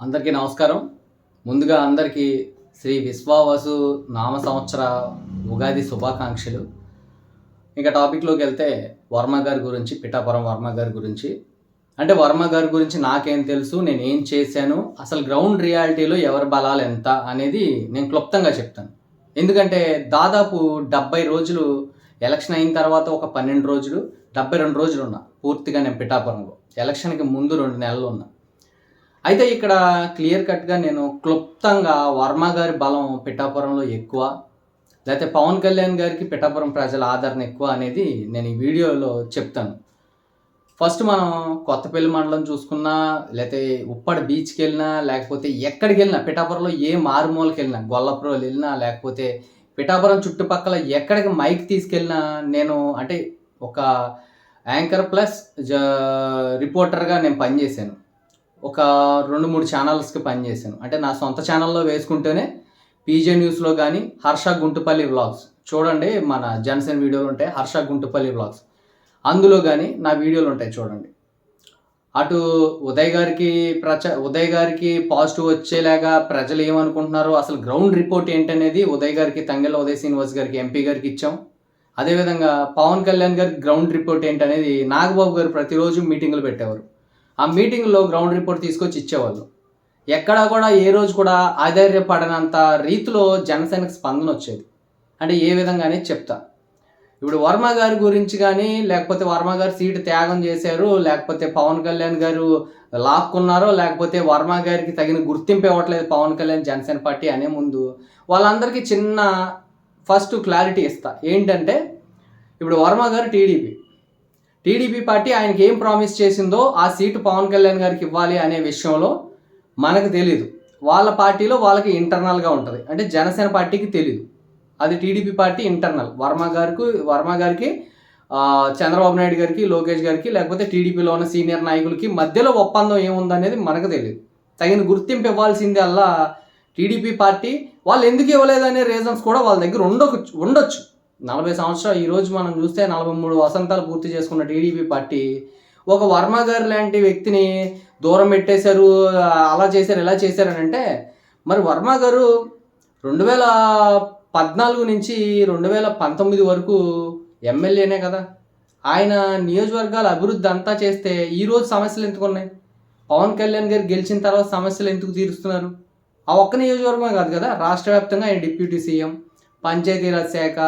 అందరికీ నమస్కారం. ముందుగా అందరికీ శ్రీ విశ్వావసు నామ సంవత్సర ఉగాది శుభాకాంక్షలు. ఇంకా టాపిక్లోకి వెళ్తే వర్మ గారి గురించి పిఠాపురం వర్మ గారి గురించి. అంటే వర్మ గారి గురించి నాకేం తెలుసు నేను ఏం చేశాను అసలు గ్రౌండ్ రియాలిటీలో ఎవరి బలాలు ఎంత అనేది నేను క్లుప్తంగా చెప్తాను. ఎందుకంటే దాదాపు డెబ్బై రోజులు ఎలక్షన్ అయిన తర్వాత ఒక పన్నెండు రోజులు డెబ్బై రెండు రోజులు ఉన్నా. పూర్తిగా నేను పిఠాపురంలో. ఎలక్షన్కి ముందు రెండు నెలలు ఉన్నా. అయితే ఇక్కడ క్లియర్ కట్గా నేను క్లుప్తంగా వర్మ గారి బలం పిఠాపురంలో ఎక్కువ లేకపోతే పవన్ కళ్యాణ్ గారికి పిఠాపురం ప్రజల ఆదరణ ఎక్కువ అనేది నేను ఈ వీడియోలో చెప్తాను. ఫస్ట్ మనం కొత్తపల్లి మండలం చూసుకున్నా లేకపోతే ఉప్పడ బీచ్కి వెళ్ళినా లేకపోతే ఎక్కడికి వెళ్ళినా పిఠాపురంలో ఏ మారుమూలకి వెళ్ళినా గొల్లపురం వెళ్ళినా లేకపోతే పిఠాపురం చుట్టుపక్కల ఎక్కడికి మైక్ తీసుకెళ్ళినా నేను అంటే ఒక యాంకర్ ప్లస్ జ రిపోర్టర్గా నేను పనిచేశాను. ఒక రెండు మూడు ఛానల్స్కి పనిచేశాను అంటే నా సొంత ఛానల్లో వేసుకుంటేనే పీజే న్యూస్లో కానీ హర్ష గుంటుపల్లి వ్లాగ్స్ చూడండి మన జనసేన వీడియోలు ఉంటాయి హర్ష గుంటుపల్లి వ్లాగ్స్ అందులో కానీ నా వీడియోలు ఉంటాయి చూడండి. అటు ఉదయ్ గారికి ప్రచ ఉదయ్ గారికి పాజిటివ్ వచ్చేలాగా ప్రజలు ఏమనుకుంటున్నారు అసలు గ్రౌండ్ రిపోర్ట్ ఏంటనేది ఉదయ్ గారికి తంగెల ఉదయ్ శ్రీనివాస్ గారికి ఎంపీ గారికి ఇచ్చాం. అదేవిధంగా పవన్ కళ్యాణ్ గారికి గ్రౌండ్ రిపోర్ట్ ఏంటనేది నాగబాబు గారు ప్రతిరోజు మీటింగులు పెట్టేవారు. ఆ మీటింగ్లో గ్రౌండ్ రిపోర్ట్ తీసుకొచ్చి ఇచ్చేవాళ్ళు. ఎక్కడా కూడా ఏ రోజు కూడా ఆధైర్యపడనంత రీతిలో జనసేనకు స్పందన వచ్చేది. అంటే ఏ విధంగా అనేది చెప్తా. ఇప్పుడు వర్మ గారి గురించి కానీ లేకపోతే వర్మ గారు సీటు త్యాగం చేశారు లేకపోతే పవన్ కళ్యాణ్ గారు లాక్కున్నారో లేకపోతే వర్మ గారికి తగిన గుర్తింపు ఇవ్వట్లేదు పవన్ కళ్యాణ్ జనసేన పార్టీ అనే ముందు వాళ్ళందరికీ చిన్న ఫస్ట్ క్లారిటీ ఇస్తా. ఏంటంటే ఇప్పుడు వర్మ గారు టీడీపీ. టీడీపీ పార్టీ ఆయనకి ఏం ప్రామిస్ చేసిందో ఆ సీటు పవన్ కళ్యాణ్ గారికి ఇవ్వాలి అనే విషయంలో మనకు తెలియదు వాళ్ళ పార్టీలో వాళ్ళకి ఇంటర్నల్గా ఉంటుంది. అంటే జనసేన పార్టీకి తెలియదు అది టీడీపీ పార్టీ ఇంటర్నల్ వర్మ గారికి వర్మ గారికి చంద్రబాబు నాయుడు గారికి లోకేష్ గారికి లేకపోతే టీడీపీలో ఉన్న సీనియర్ నాయకులకి మధ్యలో ఒప్పందం ఏముందనేది మనకు తెలియదు తగిన గుర్తింపు ఇవ్వాల్సింది అల్లా టీడీపీ పార్టీ. వాళ్ళు ఎందుకు ఇవ్వలేదనే రీజన్స్ కూడా వాళ్ళ దగ్గర ఉండొచ్చు ఉండొచ్చు. నలభై సంవత్సరాలు ఈరోజు మనం చూస్తే నలభై మూడు వసంతాలు పూర్తి చేసుకున్న టీడీపీ పార్టీ. ఒక వర్మ గారు లాంటి వ్యక్తిని దూరం పెట్టేశారు అలా చేశారు ఇలా చేశారు అని అంటే మరి వర్మ గారు రెండు వేల పద్నాలుగు నుంచి రెండు వేల పంతొమ్మిది వరకు ఎమ్మెల్యేనే కదా. ఆయన నియోజకవర్గాల అభివృద్ధి అంతా చేస్తే ఈరోజు సమస్యలు ఎందుకు ఉన్నాయి పవన్ కళ్యాణ్ గారు గెలిచిన తర్వాత సమస్యలు ఎందుకు తీరుస్తున్నారు? ఆ ఒక్క నియోజకవర్గమే కాదు కదా రాష్ట్ర వ్యాప్తంగా ఆయన డిప్యూటీ సీఎం పంచాయతీరాజ్ శాఖ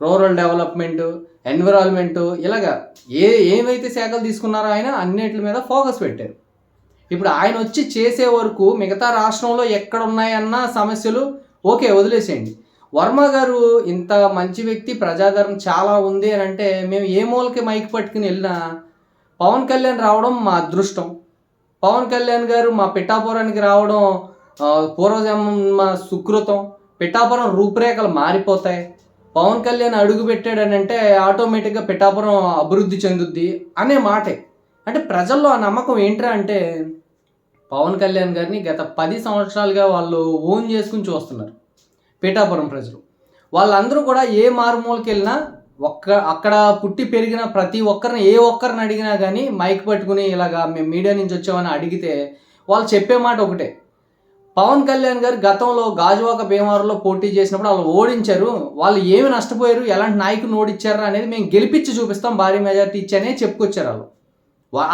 రూరల్ డెవలప్మెంట్ ఎన్విరాన్మెంట్ ఇలాగా ఏ ఏమైతే శాఖలు తీసుకున్నారో ఆయన అన్నిటి మీద ఫోకస్ పెట్టారు. ఇప్పుడు ఆయన వచ్చి చేసే వరకు మిగతా రాష్ట్రంలో ఎక్కడ ఉన్నాయన్న సమస్యలు ఓకే వదిలేసేయండి. వర్మ గారు ఇంత మంచి వ్యక్తి ప్రజాదరణ చాలా ఉంది అని అంటే మేము ఏ మూలకి మైక్ పట్టుకుని వెళ్ళినా పవన్ కళ్యాణ్ రావడం మా అదృష్టం. పవన్ కళ్యాణ్ గారు మా పిఠాపురానికి రావడం పూర్వజన్మ సుకృతం. పిఠాపురం రూపురేఖలు మారిపోతాయి. పవన్ కళ్యాణ్ అడుగు పెట్టాడని అంటే ఆటోమేటిక్గా పిఠాపురం అభివృద్ధి చెందుద్ది అనే మాటే. అంటే ప్రజల్లో ఆ నమ్మకం ఏంట్రా అంటే పవన్ కళ్యాణ్ గారిని గత పది సంవత్సరాలుగా వాళ్ళు ఓన్ చేసుకుని చూస్తున్నారు పిఠాపురం ప్రజలు. వాళ్ళందరూ కూడా ఏ మారుమూలకి వెళ్ళినా ఒక్క అక్కడ పుట్టి పెరిగిన ప్రతి ఒక్కరిని ఏ ఒక్కరిని అడిగినా కానీ మైక్ పట్టుకుని ఇలాగా మేము మీడియా నుంచి వచ్చామని అడిగితే వాళ్ళు చెప్పే మాట ఒకటే. పవన్ కళ్యాణ్ గారు గతంలో గాజువాక భీమవరంలో పోటీ చేసినప్పుడు వాళ్ళు ఓడించారు. వాళ్ళు ఏమి నష్టపోయారు? ఎలాంటి నాయకుని ఓడించారు అనేది మేము గెలిపించి చూపిస్తాం. భారీ మెజార్టీ ఇచ్చానే చెప్పుకొచ్చారు వాళ్ళు.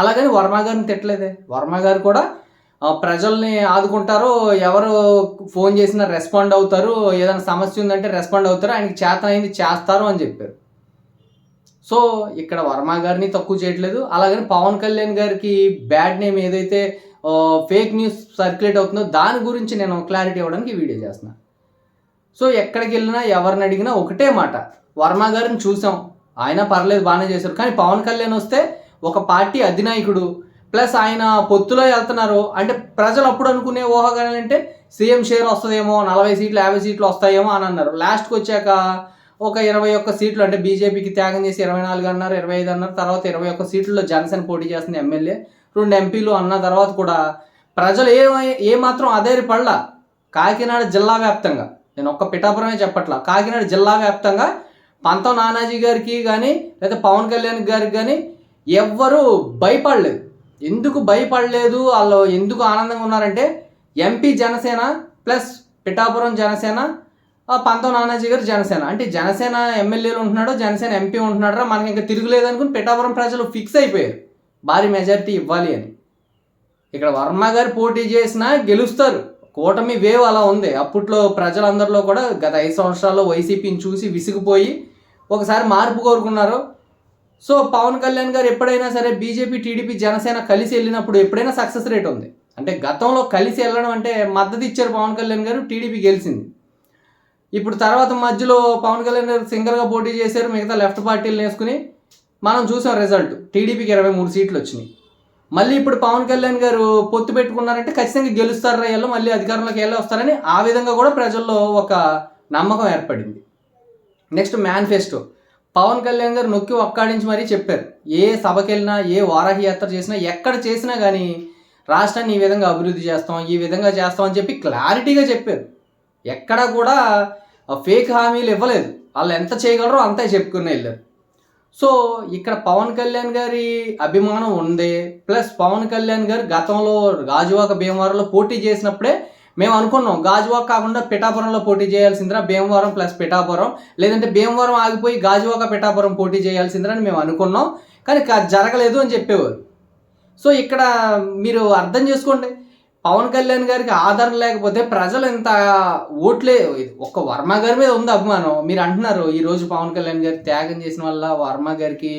అలాగని వర్మ గారిని తిట్టలేదే. వర్మ గారు కూడా ప్రజల్ని ఆదుకుంటారు ఎవరు ఫోన్ చేసినా రెస్పాండ్ అవుతారు. ఏదైనా సమస్య ఉందంటే రెస్పాండ్ అవుతారు. ఆయనకి చేతనైంది చేస్తారు అని చెప్పారు. సో ఇక్కడ వర్మ గారిని తక్కువ చేయట్లేదు. అలాగని పవన్ కళ్యాణ్ గారికి బ్యాడ్ నేమ్ ఏదైతే ఫేక్ న్యూస్ సర్క్యులేట్ అవుతుందో దాని గురించి నేను క్లారిటీ ఇవ్వడానికి వీడియో చేస్తున్నాను సో ఎక్కడికి వెళ్ళినా ఎవరిని అడిగినా ఒకటే మాట. వర్మ గారిని చూసాం. ఆయన పర్లేదు బాగానే చేశారు. కానీ పవన్ కళ్యాణ్ వస్తే ఒక పార్టీ అధినాయకుడు ప్లస్ ఆయన పొత్తులో వెళ్తున్నారు. అంటే ప్రజలు అప్పుడు అనుకునే ఊహాగానాలు అంటే సీఎం షేర్ వస్తుందేమో నలభై సీట్లు యాభై సీట్లు వస్తాయేమో అని అన్నారు. లాస్ట్కి వచ్చాక ఒక ఇరవై ఒక్క సీట్లు అంటే బీజేపీకి త్యాగం చేసి ఇరవై నాలుగు అన్నారు ఇరవై ఐదు అన్నారు తర్వాత ఇరవై ఒక్క సీట్లలో జనసేన పోటీ చేస్తుంది ఎమ్మెల్యే. రెండు ఎంపీలు అన్న తర్వాత కూడా ప్రజలు ఏ ఏ మాత్రం అధైర్యపడలా. కాకినాడ జిల్లా వ్యాప్తంగా. నేను ఒక్క పిఠాపురమే చెప్పట్లా. కాకినాడ జిల్లా వ్యాప్తంగా పంతం నానాజీ గారికి కానీ లేదా పవన్ కళ్యాణ్ గారికి కానీ ఎవ్వరూ భయపడలేదు. ఎందుకు భయపడలేదు? వాళ్ళు ఎందుకు ఆనందంగా ఉన్నారంటే ఎంపీ జనసేన ప్లస్ పిఠాపురం జనసేన పంతం నానాజీ గారు జనసేన. అంటే జనసేన ఎమ్మెల్యేలు ఉంటున్నాడో జనసేన ఎంపీ ఉంటున్నాడో మనకి ఇంకా తిరుగులేదు అనుకుని పిఠాపురం ప్రజలు ఫిక్స్ అయిపోయారు. భారీ మెజారిటీ ఇవ్వాలి అని. ఇక్కడ వర్మ గారు పోటీ చేసినా గెలుస్తారు. కూటమి వేవ్ అలా ఉంది. అప్పట్లో ప్రజలందరిలో కూడా గత ఐదు సంవత్సరాల్లో వైసీపీని చూసి విసిగిపోయి ఒకసారి మార్పు కోరుకున్నారు. సో పవన్ కళ్యాణ్ గారు ఎప్పుడైనా సరే బీజేపీ టీడీపీ జనసేన కలిసి వెళ్ళినప్పుడు ఎప్పుడైనా సక్సెస్ రేట్ ఉంది. అంటే గతంలో కలిసి వెళ్ళడం అంటే మద్దతు ఇచ్చారు పవన్ కళ్యాణ్ గారు టీడీపీ గెలిచింది. ఇప్పుడు తర్వాత మధ్యలో పవన్ కళ్యాణ్ గారు సింగల్గా పోటీ చేశారు మిగతా లెఫ్ట్ పార్టీలు వేసుకుని మనం చూసాం రిజల్ట్ టీడీపీకి ఇరవై మూడు సీట్లు వచ్చినాయి. మళ్ళీ ఇప్పుడు పవన్ కళ్యాణ్ గారు పొత్తు పెట్టుకున్నారంటే ఖచ్చితంగా గెలుస్తారు వీళ్ళు మళ్ళీ అధికారంలోకి వెళ్ళి వస్తారని ఆ విధంగా కూడా ప్రజల్లో ఒక నమ్మకం ఏర్పడింది. నెక్స్ట్ మేనిఫెస్టో పవన్ కళ్యాణ్ గారు నొక్కి ఒక్కాడించి మరీ చెప్పారు. ఏ సభకి వెళ్ళినా ఏ వారాహి యాత్ర చేసినా ఎక్కడ చేసినా కానీ రాష్ట్రాన్ని ఈ విధంగా అభివృద్ధి చేస్తాం ఈ విధంగా చేస్తాం అని చెప్పి క్లారిటీగా చెప్పారు. ఎక్కడ కూడా ఫేక్ హామీలు ఇవ్వలేదు. వాళ్ళు ఎంత చేయగలరో అంతే చెప్పుకుని వెళ్ళారు సో ఇక్కడ పవన్ కళ్యాణ్ గారి అభిమానం ఉంది ప్లస్ పవన్ కళ్యాణ్ గారు గతంలో గాజువాక భీమవరంలో పోటీ చేసినప్పుడే మేము అనుకున్నాం గాజువాక కాకుండా పిఠాపురంలో పోటీ చేయాల్సిందిరా భీమవరం ప్లస్ పిఠాపురం. లేదంటే భీమవరం ఆగిపోయి గాజువాక పిఠాపురం పోటీ చేయాల్సిందిరా అని మేము అనుకున్నాం కానీ జరగలేదు అని చెప్పేవారు. సో ఇక్కడ మీరు అర్థం చేసుకోండి. పవన్ కళ్యాణ్ గారికి ఆదరణ లేకపోతే ప్రజలు ఎంత ఓట్లే ఒక్క వర్మ గారి మీద ఉంది అభిమానం. మీరు అంటున్నారు ఈరోజు పవన్ కళ్యాణ్ గారి త్యాగం చేసిన వల్ల వర్మ గారికి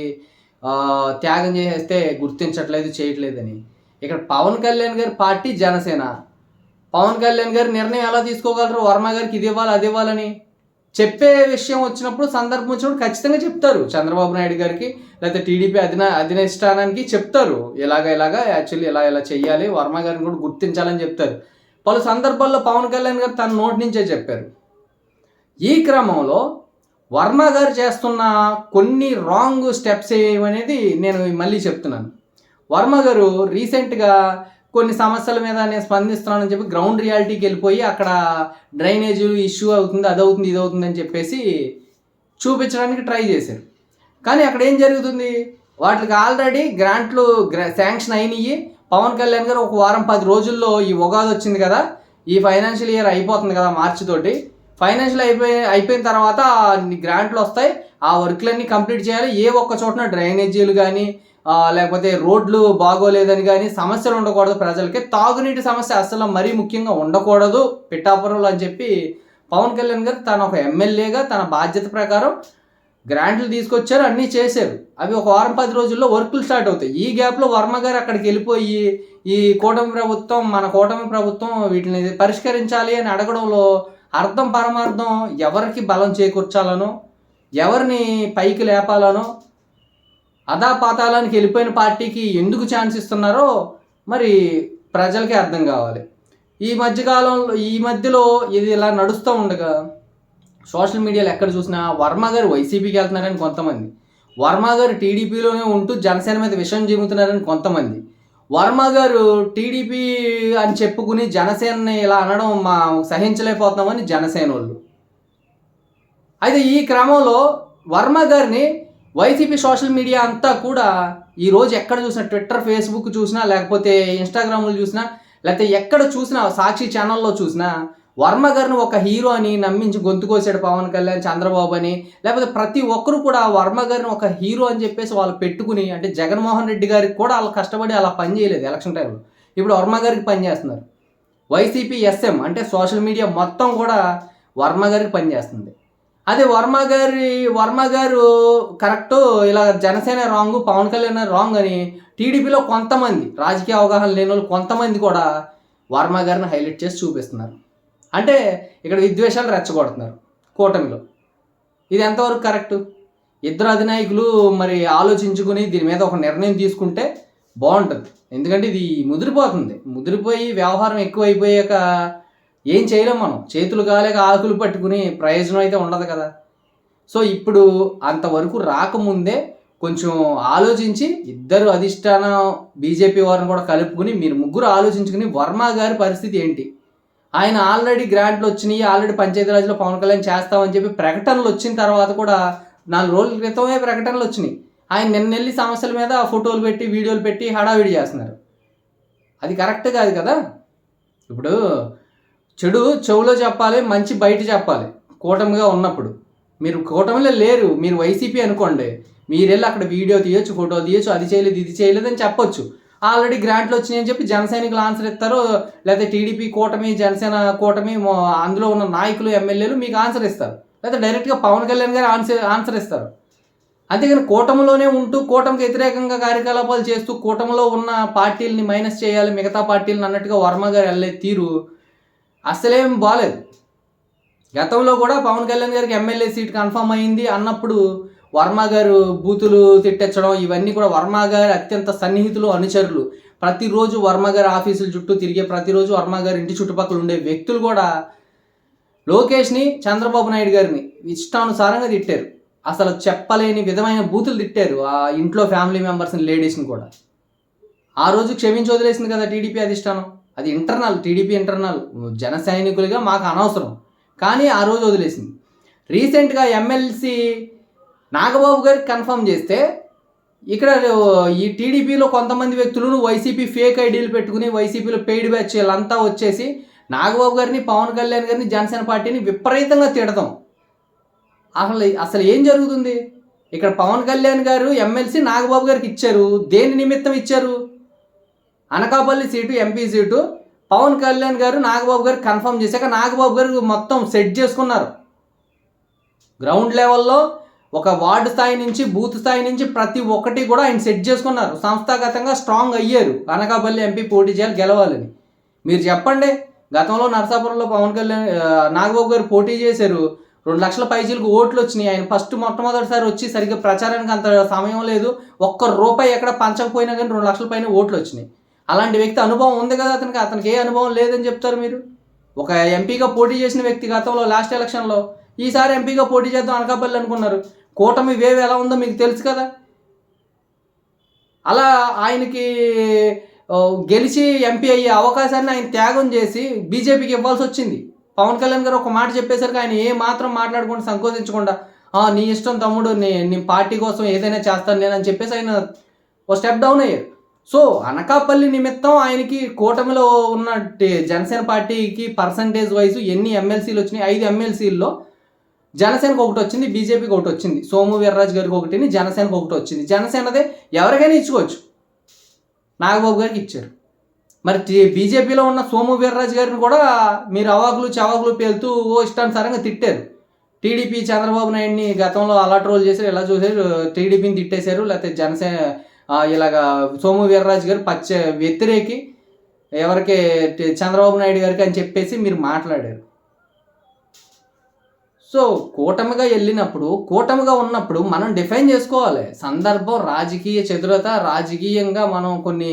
త్యాగం చేసేస్తే గుర్తించట్లేదు చేయట్లేదని. ఇక్కడ పవన్ కళ్యాణ్ గారి పార్టీ జనసేన. పవన్ కళ్యాణ్ గారి నిర్ణయం ఎలా తీసుకోగలరు? వర్మ గారికి ఇది ఇవ్వాలి అది ఇవ్వాలని. చెప్పే విషయం వచ్చినప్పుడు సందర్భం వచ్చినప్పుడు ఖచ్చితంగా చెప్తారు. చంద్రబాబు నాయుడు గారికి లేకపోతే టీడీపీ అధిన అధిష్టానానికి చెప్తారు. ఇలాగ ఇలాగ యాక్చువల్లీ ఇలా ఇలా చేయాలి వర్మ గారిని కూడా గుర్తించాలని చెప్తారు. పలు సందర్భాల్లో పవన్ కళ్యాణ్ గారు తన నోటి నుంచే చెప్పారు. ఈ క్రమంలో వర్మ గారు చేస్తున్న కొన్ని రాంగ్ స్టెప్స్ ఏమనేది నేను మళ్ళీ చెప్తున్నాను. వర్మ గారు రీసెంట్గా కొన్ని సమస్యల మీద నేను స్పందిస్తున్నానని చెప్పి గ్రౌండ్ రియాలిటీకి వెళ్ళిపోయి అక్కడ డ్రైనేజ్ ఇష్యూ అవుతుంది అది అవుతుంది ఇది అని చెప్పేసి చూపించడానికి ట్రై చేశారు. కానీ అక్కడ ఏం జరుగుతుంది? వాటికి ఆల్రెడీ గ్రాంట్లు గ్రా శాంక్షన్ అయినాయి పవన్ కళ్యాణ్ గారు ఒక వారం పది రోజుల్లో ఈ ఉగాది వచ్చింది కదా ఈ ఫైనాన్షియల్ ఇయర్ అయిపోతుంది కదా మార్చి తోటి. ఫైనాన్షియల్ అయిపోయి అయిపోయిన తర్వాత గ్రాంట్లు వస్తాయి. ఆ వర్క్లన్నీ కంప్లీట్ చేయాలి. ఏ ఒక్క చోటన డ్రైనేజీలు కానీ లేకపోతే రోడ్లు బాగోలేదని కానీ సమస్యలు ఉండకూడదు ప్రజలకి. తాగునీటి సమస్య అసలు మరీ ముఖ్యంగా ఉండకూడదు. పిఠాపురంలో అని చెప్పి పవన్ కళ్యాణ్ గారు తన ఒక ఎమ్మెల్యేగా తన బాధ్యత ప్రకారం గ్రాంట్లు తీసుకొచ్చారు అన్నీ చేశారు. అవి ఒక వారం పది రోజుల్లో వర్కులు స్టార్ట్ అవుతాయి. ఈ గ్యాప్లో వర్మ గారు అక్కడికి వెళ్ళిపోయి ఈ కూటమి ప్రభుత్వం మన కూటమి ప్రభుత్వం వీటిని పరిష్కరించాలి అని అడగడంలో అర్థం పరమార్థం ఎవరికి బలం చేకూర్చాలనో ఎవరిని పైకి లేపాలనో అదా వెళ్ళిపోయిన పార్టీకి ఎందుకు ఛాన్స్ ఇస్తున్నారో మరి ప్రజలకే అర్థం కావాలి. ఈ మధ్యకాలంలో ఈ మధ్యలో ఇది ఇలా నడుస్తూ ఉండగా సోషల్ మీడియాలో ఎక్కడ చూసినా వర్మ గారు వైసీపీకి వెళ్తున్నారని కొంతమంది వర్మ గారు టీడీపీలోనే ఉంటూ జనసేన మీద విషయం చెబుతున్నారని కొంతమంది వర్మ గారు టీడీపీ అని చెప్పుకుని జనసేనని ఇలా అనడం మా సహించలేకపోతున్నామని జనసేన వాళ్ళు అయితే ఈ క్రమంలో వర్మ గారిని వైసీపీ సోషల్ మీడియా అంతా కూడా ఈ రోజు ఎక్కడ చూసినా ట్విట్టర్ ఫేస్బుక్ చూసినా లేకపోతే ఇన్స్టాగ్రామ్లో చూసినా లేకపోతే ఎక్కడ చూసినా సాక్షి ఛానల్లో చూసినా వర్మ గారిని ఒక హీరో అని నమ్మించి గొంతు కోసాడు పవన్ కళ్యాణ్ చంద్రబాబు అని. లేకపోతే ప్రతి ఒక్కరు కూడా వర్మ గారిని ఒక హీరో అని చెప్పేసి వాళ్ళు పెట్టుకుని అంటే జగన్మోహన్ రెడ్డి గారికి కూడా వాళ్ళు కష్టపడి అలా పని చేయలేదు ఎలక్షన్ టైంలో. ఇప్పుడు వర్మ గారికి పని చేస్తున్నారు. వైసీపీ ఎస్ఎం అంటే సోషల్ మీడియా మొత్తం కూడా వర్మ గారికి పనిచేస్తుంది అదే వర్మ గారి వర్మ గారు కరెక్ట్ ఇలా జనసేన రాంగ్ పవన్ కళ్యాణ్ రాంగ్ అని టీడీపీలో కొంతమంది రాజకీయ అవగాహన లేని వాళ్ళు కొంతమంది కూడా వర్మ గారిని హైలైట్ చేసి చూపిస్తున్నారు. అంటే ఇక్కడ విద్వేషాలు రెచ్చగొడుతున్నారు కూటమిలో. ఇది ఎంతవరకు కరెక్ట్? ఇద్దరు అధినాయకులు మరి ఆలోచించుకుని దీని మీద ఒక నిర్ణయం తీసుకుంటే బాగుంటుంది. ఎందుకంటే ఇది ముదిరిపోతుంది. ముదిరిపోయి వ్యవహారం ఎక్కువైపోయాక ఏం చేయలేం మనం. చేతులు కాలేక ఆకులు పట్టుకుని ప్రయోజనం అయితే ఉండదు కదా. సో ఇప్పుడు అంతవరకు రాకముందే కొంచెం ఆలోచించి ఇద్దరు అధిష్టానం బీజేపీ వారిని కూడా కలుపుకుని మీరు ముగ్గురు ఆలోచించుకుని వర్మ గారి పరిస్థితి ఏంటి? ఆయన ఆల్రెడీ గ్రాంట్లు వచ్చినాయి ఆల్రెడీ పంచాయతీరాజ్లో పవన్ కళ్యాణ్ చేస్తామని చెప్పి ప్రకటనలు వచ్చిన తర్వాత కూడా నాలుగు రోజుల క్రితమే ప్రకటనలు వచ్చినాయి. ఆయన నిన్నెళ్ళి సమస్యల మీద ఫోటోలు పెట్టి వీడియోలు పెట్టి హడావిడి చేస్తున్నారు. అది కరెక్ట్ కాదు కదా? ఇప్పుడు చెడు చెవులో చెప్పాలి మంచి బయట చెప్పాలి కూటమిగా ఉన్నప్పుడు. మీరు కూటమిలో లేరు మీరు వైసీపీ అనుకోండి. మీరు వెళ్ళి అక్కడ వీడియో తీయొచ్చు ఫోటో తీయొచ్చు అది చేయలేదు ఇది చేయలేదు అని చెప్పొచ్చు. ఆల్రెడీ గ్రాంట్లు వచ్చినాయని చెప్పి జనసైనికులు ఆన్సర్ ఇస్తారు. లేకపోతే టీడీపీ కూటమి జనసేన కూటమి అందులో ఉన్న నాయకులు ఎమ్మెల్యేలు మీకు ఆన్సర్ ఇస్తారు. లేకపోతే డైరెక్ట్గా పవన్ కళ్యాణ్ గారు ఆన్సర్ ఆన్సర్ ఇస్తారు. అంతేగాని కూటమిలోనే ఉంటూ కూటమికి వ్యతిరేకంగా కార్యకలాపాలు చేస్తూ కూటమిలో ఉన్న పార్టీలని మైనస్ చేయాలి మిగతా పార్టీలను అన్నట్టుగా వర్మ గారు వెళ్ళే తీరు అసలేం బాలేదు. గతంలో కూడా పవన్ కళ్యాణ్ గారికి ఎమ్మెల్యే సీట్ కన్ఫర్మ్ అయింది అన్నప్పుడు వర్మ గారు బూతులు తిట్టించడం ఇవన్నీ కూడా వర్మ గారి అత్యంత సన్నిహితులు అనుచరులు. ప్రతిరోజు వర్మ గారి ఆఫీసుల చుట్టూ తిరిగే ప్రతిరోజు వర్మ గారి ఇంటి చుట్టుపక్కల ఉండే వ్యక్తులు కూడా లోకేష్ని చంద్రబాబు నాయుడు గారిని ఇష్టానుసారంగా తిట్టారు. అసలు చెప్పలేని విధమైన బూతులు తిట్టారు ఆ ఇంట్లో ఫ్యామిలీ మెంబర్స్ని లేడీస్ని కూడా. ఆ రోజు క్షమించి వదిలేసింది కదా టీడీపీ అధిష్టానం. అది ఇంటర్నల్ టీడీపీ ఇంటర్నల్. జన సైనికులుగా మాకు అనవసరం. కానీ ఆ రోజు వదిలేసింది. రీసెంట్గా ఎమ్మెల్సీ నాగబాబు గారికి కన్ఫర్మ్ చేస్తే ఇక్కడ ఈ టీడీపీలో కొంతమంది వ్యక్తులను వైసీపీ ఫేక్ ఐడీలు పెట్టుకుని వైసీపీలో పెయిడ్ బ్యాచ్ వీళ్ళంతా వచ్చేసి నాగబాబు గారిని పవన్ కళ్యాణ్ గారిని జనసేన పార్టీని విపరీతంగా తిడతాం. అసలు అసలు ఏం జరుగుతుంది? ఇక్కడ పవన్ కళ్యాణ్ గారు ఎమ్మెల్సీ నాగబాబు గారికి ఇచ్చారు. దేని నిమిత్తం ఇచ్చారు? Anakapalli seat MP seat Pawan Kalyan గారు నాగబాబు గారు కన్ఫర్మ్ చేశాక నాగబాబు గారు మొత్తం సెట్ చేసుకున్నారు. గ్రౌండ్ లెవెల్లో ఒక వార్డు స్థాయి నుంచి బూత్ స్థాయి నుంచి ప్రతి ఒక్కటి కూడా ఆయన సెట్ చేసుకున్నారు. సంస్థాగతంగా స్ట్రాంగ్ అయ్యారు. అనకాపల్లి ఎంపీ పోటీ చేయాలి గెలవాలని. మీరు చెప్పండి గతంలో నరసాపురంలో పవన్ కళ్యాణ్ నాగబాబు గారు పోటీ చేశారు. రెండు లక్షల పైచీలకు ఓట్లు వచ్చినాయి. ఆయన ఫస్ట్ మొట్టమొదటిసారి వచ్చి సరిగ్గా ప్రచారానికి అంత సమయం లేదు. ఒక్క రూపాయి ఎక్కడ పంచకపోయినా కానీ రెండు లక్షల పైన ఓట్లు వచ్చినాయి. అలాంటి వ్యక్తి అనుభవం ఉంది కదా అతనికి? అతనికి ఏ అనుభవం లేదని చెప్తారు మీరు? ఒక ఎంపీగా పోటీ చేసిన వ్యక్తి గతంలో లాస్ట్ ఎలక్షన్లో ఈసారి ఎంపీగా పోటీ చేద్దాం అనకాపల్లి అనుకున్నారు. కూటమి వేవ్ ఎలా ఉందో మీకు తెలుసు కదా? అలా ఆయనకి గెలిచి ఎంపీ అయ్యే అవకాశాన్ని ఆయన త్యాగం చేసి బీజేపీకి ఇవ్వాల్సి వచ్చింది. పవన్ కళ్యాణ్ గారు ఒక మాట చెప్పేసరికి ఆయన ఏ మాత్రం మాట్లాడకుండా సంకోచించకుండా నీ ఇష్టం తమ్ముడు నీ నీ పార్టీ కోసం ఏదైనా చేస్తాను నేను అని చెప్పేసి ఆయన ఓ స్టెప్ డౌన్ అయ్యారు. సో అనకాపల్లి నిమిత్తం ఆయనకి కూటమిలో ఉన్న జనసేన పార్టీకి పర్సంటేజ్ వైజ్ ఎన్ని ఎమ్మెల్సీలు వచ్చినాయి? ఐదు ఎమ్మెల్సీల్లో జనసేనకు ఒకటి వచ్చింది బీజేపీకి ఒకటి వచ్చింది. సోము వీర్రాజు గారికి ఒకటిని జనసేనకు ఒకటి వచ్చింది. జనసేనదే ఎవరికైనా ఇచ్చుకోవచ్చు. నాగబాబు గారికి ఇచ్చారు. మరి టీ- బీజేపీలో ఉన్న సోము వీర్రాజు గారిని కూడా మీరు అవాకులు చవాకులు పేలుతూ ఓ ఇష్టానుసారంగా తిట్టారు. టీడీపీ చంద్రబాబు నాయుడిని గతంలో అలా ట్రోల్ చేశారు ఇలా చూసారు టీడీపీని తిట్టేశారు లేకపోతే జనసేన ఇలాగ ఇలాగా సోము వీర్రాజు గారు పచ్చ వ్యతిరేకి ఎవరికి చంద్రబాబు నాయుడు గారికి అని చెప్పేసి మీరు మాట్లాడారు. సో కూటమిగా వెళ్ళినప్పుడు కూటమిగా ఉన్నప్పుడు మనం డిఫైన్ చేసుకోవాలి. సందర్భం రాజకీయ చతురత రాజకీయంగా మనం కొన్ని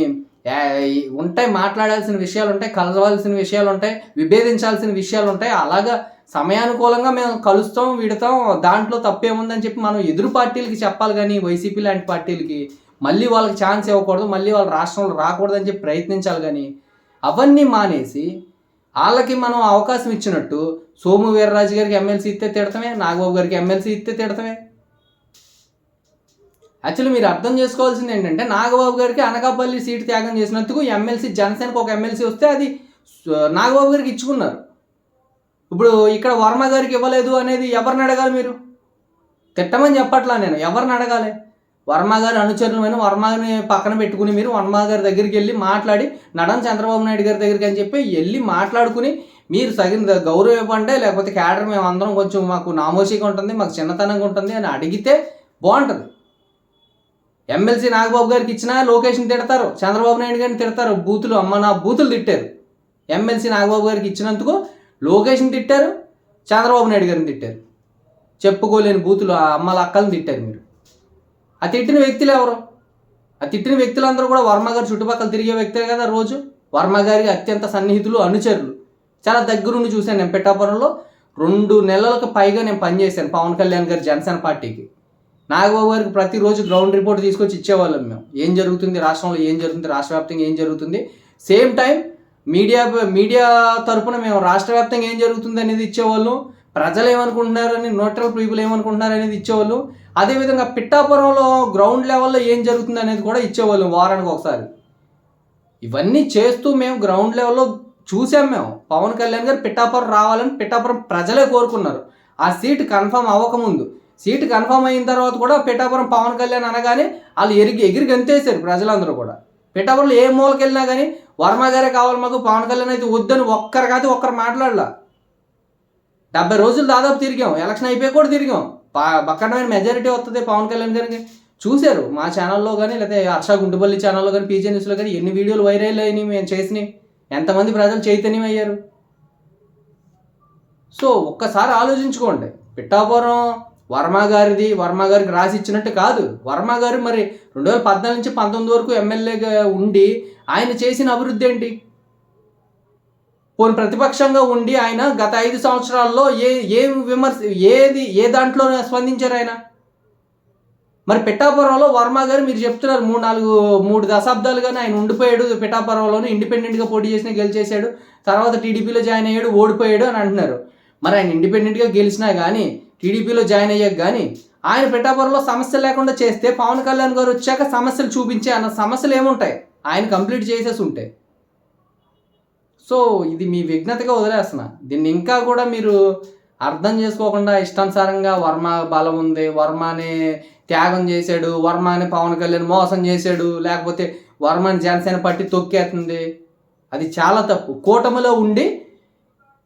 ఉంటాయి మాట్లాడాల్సిన విషయాలు ఉంటాయి కలవాల్సిన విషయాలు ఉంటాయి విభేదించాల్సిన విషయాలు ఉంటాయి. అలాగా సమయానుకూలంగా మేము కలుస్తాం విడతాం దాంట్లో తప్పేముందని చెప్పి మనం ఎదురు పార్టీలకి చెప్పాలి కానీ వైసీపీ లాంటి పార్టీలకి మళ్ళీ వాళ్ళకి ఛాన్స్ ఇవ్వకూడదు మళ్ళీ వాళ్ళ రాష్ట్రంలో రాకూడదని చెప్పి ప్రయత్నించాలి కానీ అవన్నీ మానేసి వాళ్ళకి మనం అవకాశం ఇచ్చినట్టు సోము వీర్రాజు గారికి ఎమ్మెల్సీ ఇస్తే తిడతామే నాగబాబు గారికి ఎమ్మెల్సీ ఇస్తే తిడతామే. యాక్చువల్లీ మీరు అర్థం చేసుకోవాల్సింది ఏంటంటే నాగబాబు గారికి అనకాపల్లి సీట్ త్యాగం చేసినందుకు ఎమ్మెల్సీ జనసేనకు ఒక ఎమ్మెల్సీ వస్తే అది నాగబాబు గారికి ఇచ్చుకున్నారు. ఇప్పుడు ఇక్కడ వర్మ గారికి ఇవ్వలేదు అనేది ఎవరిని అడగాలి మీరు? తిట్టమని చెప్పట్లా నేను ఎవరిని అడగాలి? వర్మ గారి అనుచరులమైన వర్మగారిని పక్కన పెట్టుకుని మీరు వర్మ గారి దగ్గరికి వెళ్ళి మాట్లాడి నడన్ చంద్రబాబు నాయుడు గారి దగ్గరికి అని చెప్పి వెళ్ళి మాట్లాడుకుని మీరు తగిన గౌరవం ఇవ్వండి లేకపోతే క్యాడర్ మేము అందరం కొంచెం మాకు నామోషిగా ఉంటుంది మాకు చిన్నతనంగా ఉంటుంది అని అడిగితే బాగుంటుంది. ఎమ్మెల్సీ నాగబాబు గారికి ఇచ్చినా లోకేష్ని తిడతారు చంద్రబాబు నాయుడు గారిని తిడతారు బూతులు అమ్మ నా బూతులు తిట్టారు. ఎమ్మెల్సీ నాగబాబు గారికి ఇచ్చినందుకు లోకేష్ని తిట్టారు చంద్రబాబు నాయుడు గారిని తిట్టారు. చెప్పుకోలేని బూతులు అమ్మల అక్కలను తిట్టారు మీరు. ఆ తిట్టిన వ్యక్తులు ఎవరు? ఆ తిట్టిన వ్యక్తులందరూ కూడా వర్మ గారి చుట్టుపక్కల తిరిగే వ్యక్తులే కదా రోజు. వర్మ గారికి అత్యంత సన్నిహితులు అనుచరులు. చాలా దగ్గరుండి చూశాను నేను పెట్టాపురంలో రెండు నెలలకు పైగా నేను పనిచేశాను పవన్ కళ్యాణ్ గారి జనసేన పార్టీకి. నాగబాబు గారికి ప్రతిరోజు గ్రౌండ్ రిపోర్ట్ తీసుకొచ్చి ఇచ్చేవాళ్ళం మేము. ఏం జరుగుతుంది? రాష్ట్రంలో ఏం జరుగుతుంది? రాష్ట్ర వ్యాప్తంగా ఏం జరుగుతుంది? సేమ్ టైం మీడియా మీడియా తరపున మేము రాష్ట్ర వ్యాప్తంగా ఏం జరుగుతుంది అనేది ఇచ్చేవాళ్ళం. ప్రజలు ఏమనుకుంటున్నారని న్యూట్రల్ పీపుల్ ఏమనుకుంటున్నారు అనేది ఇచ్చేవాళ్ళు. అదేవిధంగా పిట్టాపురంలో గ్రౌండ్ లెవెల్లో ఏం జరుగుతుంది అనేది కూడా ఇచ్చేవాళ్ళం వారానికి ఒకసారి. ఇవన్నీ చేస్తూ మేము గ్రౌండ్ లెవెల్లో చూసాం మేము. పవన్ కళ్యాణ్ గారు పిట్టాపురం రావాలని పిట్టాపురం ప్రజలే కోరుకున్నారు. ఆ సీట్ కన్ఫర్మ్ అవ్వకముందు. సీట్ కన్ఫర్మ్ అయిన తర్వాత కూడా పిఠాపురం పవన్ కళ్యాణ్ అనగానే వాళ్ళు ఎరిగి ఎగిరి గంతేశారు ప్రజలందరూ కూడా. పిఠాపురంలో ఏ మూలకి వెళ్ళినా కానీ వర్మ గారే కావాలి మాకు పవన్ కళ్యాణ్ అయితే వద్దని ఒక్కరు కాదు ఒక్కరు మాట్లాడలా. డెబ్బై రోజులు దాదాపు తిరిగాం. ఎలక్షన్ అయిపోయి కూడా తిరిగాం. బక్కడమైన మెజారిటీ వస్తుంది పవన్ కళ్యాణ్ గారికి. చూశారు మా ఛానల్లో కానీ లేదా హర్ష గుంటుపల్లి ఛానల్లో కానీ పీజే న్యూస్లో కానీ ఎన్ని వీడియోలు వైరల్ అయినాయి మేము చేసినాయి. ఎంతమంది ప్రజలు చైతన్యం అయ్యారు సో ఒక్కసారి ఆలోచించుకోండి. పిట్టాపురం వర్మ గారిది వర్మ గారికి రాసి ఇచ్చినట్టు కాదు. వర్మ గారు మరి రెండు వేల పద్నాలుగు నుంచి పంతొమ్మిది వరకు ఎమ్మెల్యేగా ఉండి ఆయన చేసిన అభివృద్ధి ఏంటి? పోని ప్రతిపక్షంగా ఉండి ఆయన గత ఐదు సంవత్సరాల్లో ఏ ఏ విమర్శ ఏది ఏ దాంట్లో స్పందించారు ఆయన? మరి పిఠాపురంలో వర్మ గారు మీరు చెప్తున్నారు మూడు నాలుగు మూడు దశాబ్దాలుగానే ఆయన ఉండిపోయాడు పిఠాపురంలోనే ఇండిపెండెంట్గా పోటీ చేసిన గెలిచేశాడు తర్వాత టీడీపీలో జాయిన్ అయ్యాడు ఓడిపోయాడు అని అంటున్నారు. మరి ఆయన ఇండిపెండెంట్గా గెలిచినా కానీ టీడీపీలో జాయిన్ అయ్యాక కానీ ఆయన పిఠాపురంలో సమస్యలు లేకుండా చేస్తే పవన్ కళ్యాణ్ గారు వచ్చాక సమస్యలు చూపించే అన్న సమస్యలు ఏముంటాయి? ఆయన కంప్లీట్ చేసేసి ఉంటాయి సో ఇది మీ విఘ్నతగా వదిలేస్తున్నా. దీన్ని ఇంకా కూడా మీరు అర్థం చేసుకోకుండా ఇష్టానుసారంగా వర్మ బలం ఉంది వర్మని త్యాగం చేశాడు వర్మని పవన్ కళ్యాణ్ మోసం చేశాడు లేకపోతే వర్మని జనసేన పట్టి తొక్కేస్తుంది. అది చాలా తప్పు. కూటమిలో ఉండి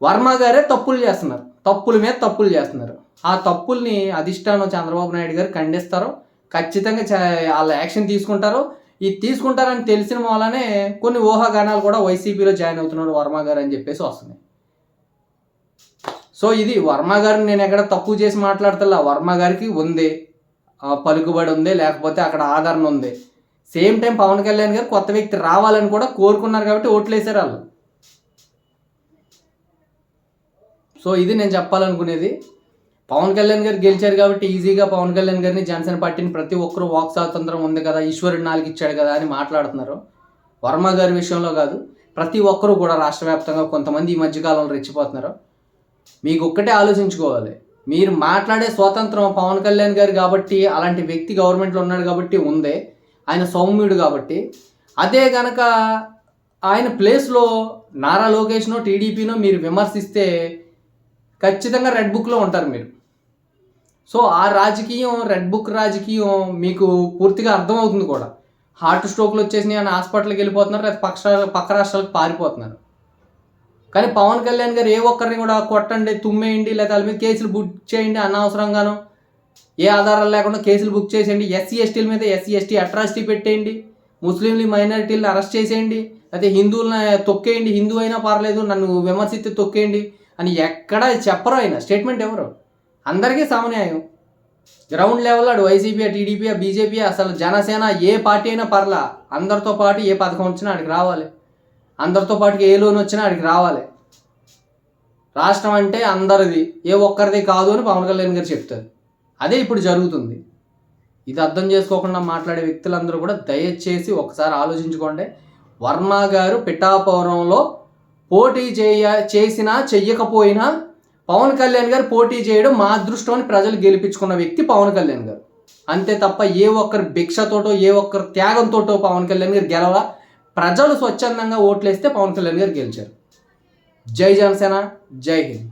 వర్మ గారే తప్పులు చేస్తున్నారు. తప్పుల మీద తప్పులు చేస్తున్నారు. ఆ తప్పుల్ని అధిష్టానం చంద్రబాబు నాయుడు గారు ఖండిస్తారు. ఖచ్చితంగా చ- వాళ్ళ యాక్షన్ తీసుకుంటారు. ఇది తీసుకుంటారని తెలిసిన వల్లనే కొన్ని ఊహాగానాలు కూడా వైసీపీలో జాయిన్ అవుతున్నాడు వర్మ గారు అని చెప్పేసి వస్తున్నాయి. సో ఇది వర్మ గారిని నేను ఎక్కడ తక్కువ చేసి మాట్లాడతలా? వర్మ గారికి ఉంది. పలుకుబడి ఉంది లేకపోతే అక్కడ ఆదరణ ఉంది. సేమ్ టైం పవన్ కళ్యాణ్ గారు కొత్త వ్యక్తి రావాలని కూడా కోరుకున్నారు కాబట్టి ఓట్లేసారు వాళ్ళు. సో ఇది నేను చెప్పాలనుకునేది. పవన్ కళ్యాణ్ గారు గెలిచారు కాబట్టి ఈజీగా పవన్ కళ్యాణ్ గారిని జనసేన పార్టీని ప్రతి ఒక్కరూ వాక్ స్వాతంత్రం ఉంది కదా ఈశ్వరుడు నాలుగు ఇచ్చాడు కదా అని మాట్లాడుతున్నారు. వర్మ గారి విషయంలో కాదు ప్రతి ఒక్కరూ కూడా రాష్ట్ర వ్యాప్తంగా కొంతమంది ఈ మధ్యకాలంలో రెచ్చిపోతున్నారు. మీకు ఒక్కటే ఆలోచించుకోవాలి. మీరు మాట్లాడే స్వాతంత్రం పవన్ కళ్యాణ్ గారు కాబట్టి అలాంటి వ్యక్తి గవర్నమెంట్లో ఉన్నాడు కాబట్టి ఉంది. ఆయన సౌమ్యుడు కాబట్టి. అదే గనక ఆయన ప్లేస్లో నారా లోకేష్నో టీడీపీనో మీరు విమర్శిస్తే ఖచ్చితంగా రెడ్ బుక్లో ఉంటారు మీరు. సో ఆ రాజకీయం రెడ్ బుక్ రాజకీయం మీకు పూర్తిగా అర్థమవుతుంది కూడా. హార్ట్ స్ట్రోక్లు వచ్చేసినాయి అని హాస్పిటల్కి వెళ్ళిపోతున్నారు లేకపోతే పక్ష పక్క రాష్ట్రాలకు పారిపోతున్నారు. కానీ పవన్ కళ్యాణ్ గారు ఏ ఒక్కరిని కూడా కొట్టండి తుమ్మేయండి లేదా వాళ్ళ మీద కేసులు బుక్ చేయండి అనవసరంగాను. ఏ ఆధారాలు లేకుండా కేసులు బుక్ చేసేయండి. ఎస్సీ ఎస్టీల మీద ఎస్సీ ఎస్టీ అట్రాసిటీ పెట్టేయండి. ముస్లింలు మైనారిటీలను అరెస్ట్ చేసేయండి. అయితే హిందువులను తొక్కేయండి. హిందూ అయినా పర్లేదు నన్ను విమర్శిస్తే తొక్కేయండి. అని ఎక్కడ చెప్పరు ఆయన. స్టేట్మెంట్ ఎవరు? అందరికీ సమన్యాయం. గ్రౌండ్ లెవెల్ అడు వైసీపీ టీడీపీ బీజేపీ అసలు జనసేన ఏ పార్టీ అయినా పర్లా. అందరితో పాటు ఏ పథకం వచ్చినా ఆడికి రావాలి. అందరితో పాటు ఏ లోన్ వచ్చినా అడిగి రావాలి. రాష్ట్రం అంటే అందరిది ఏ ఒక్కరిది కాదు అని పవన్ కళ్యాణ్ గారు చెప్తారు. అదే ఇప్పుడు జరుగుతుంది. ఇది అర్థం చేసుకోకుండా మాట్లాడే వ్యక్తులందరూ కూడా దయచేసి ఒకసారి ఆలోచించుకోండి. వర్మ గారు పిఠాపురంలో పోటీ చేయ చేసినా చెయ్యకపోయినా పవన్ కళ్యాణ్ గారు పోటీ చేయడం మా అదృష్టం అని ప్రజలు గెలిపించుకున్న వ్యక్తి పవన్ కళ్యాణ్ గారు. అంతే తప్ప ఏ ఒక్కరి భిక్షతోటో ఏ ఒక్కరి త్యాగంతోటో పవన్ కళ్యాణ్ గారు గెలవ ప్రజలు స్వచ్ఛందంగా ఓట్లేస్తే పవన్ కళ్యాణ్ గారు గెలిచారు. జై జనసేన జై హింద్.